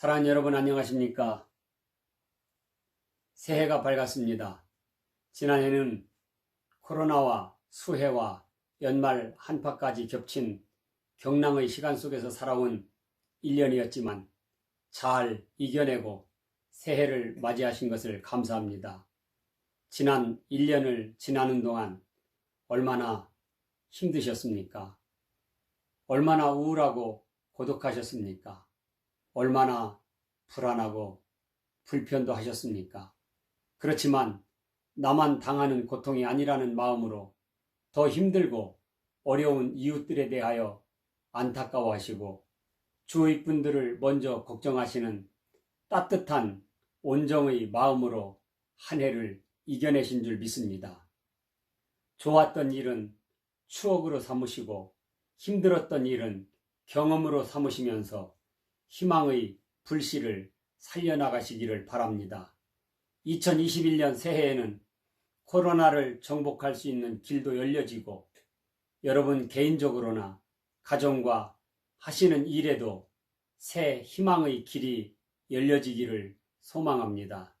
사랑하는 여러분 안녕하십니까? 새해가 밝았습니다. 지난해는 코로나와 수해와 연말 한파까지 겹친 경랑의 시간 속에서 살아온 1년이었지만 잘 이겨내고 새해를 맞이하신 것을 감사합니다. 지난 1년을 지나는 동안 얼마나 힘드셨습니까? 얼마나 우울하고 고독하셨습니까? 얼마나 불안하고 불편도 하셨습니까? 그렇지만 나만 당하는 고통이 아니라는 마음으로 더 힘들고 어려운 이웃들에 대하여 안타까워하시고 주위 분들을 먼저 걱정하시는 따뜻한 온정의 마음으로 한 해를 이겨내신 줄 믿습니다. 좋았던 일은 추억으로 삼으시고 힘들었던 일은 경험으로 삼으시면서 희망의 불씨를 살려나가시기를 바랍니다. 2021년 새해에는 코로나를 정복할 수 있는 길도 열려지고 여러분 개인적으로나 가정과 하시는 일에도 새 희망의 길이 열려지기를 소망합니다.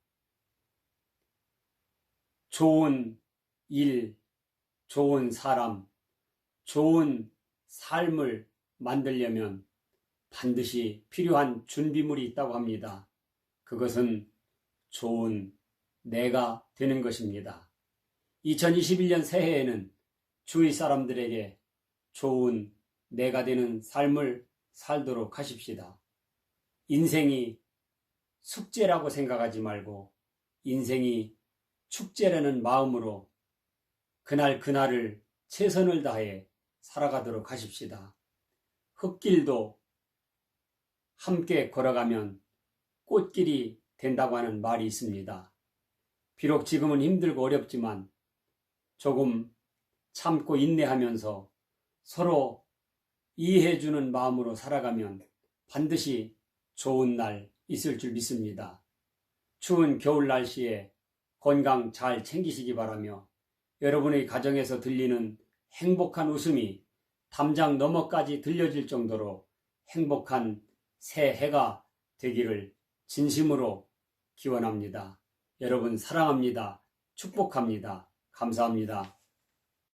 좋은 일, 좋은 사람, 좋은 삶을 만들려면 반드시 필요한 준비물이 있다고 합니다. 그것은 좋은 내가 되는 것입니다. 2021년 새해에는 주위 사람들에게 좋은 내가 되는 삶을 살도록 하십시다. 인생이 숙제라고 생각하지 말고 인생이 축제라는 마음으로 그날 그날을 최선을 다해 살아가도록 하십시다. 흙길도 함께 걸어가면 꽃길이 된다고 하는 말이 있습니다. 비록 지금은 힘들고 어렵지만 조금 참고 인내하면서 서로 이해해주는 마음으로 살아가면 반드시 좋은 날 있을 줄 믿습니다. 추운 겨울 날씨에 건강 잘 챙기시기 바라며 여러분의 가정에서 들리는 행복한 웃음이 담장 너머까지 들려질 정도로 행복한 새해가 되기를 진심으로 기원합니다. 여러분 사랑합니다. 축복합니다. 감사합니다.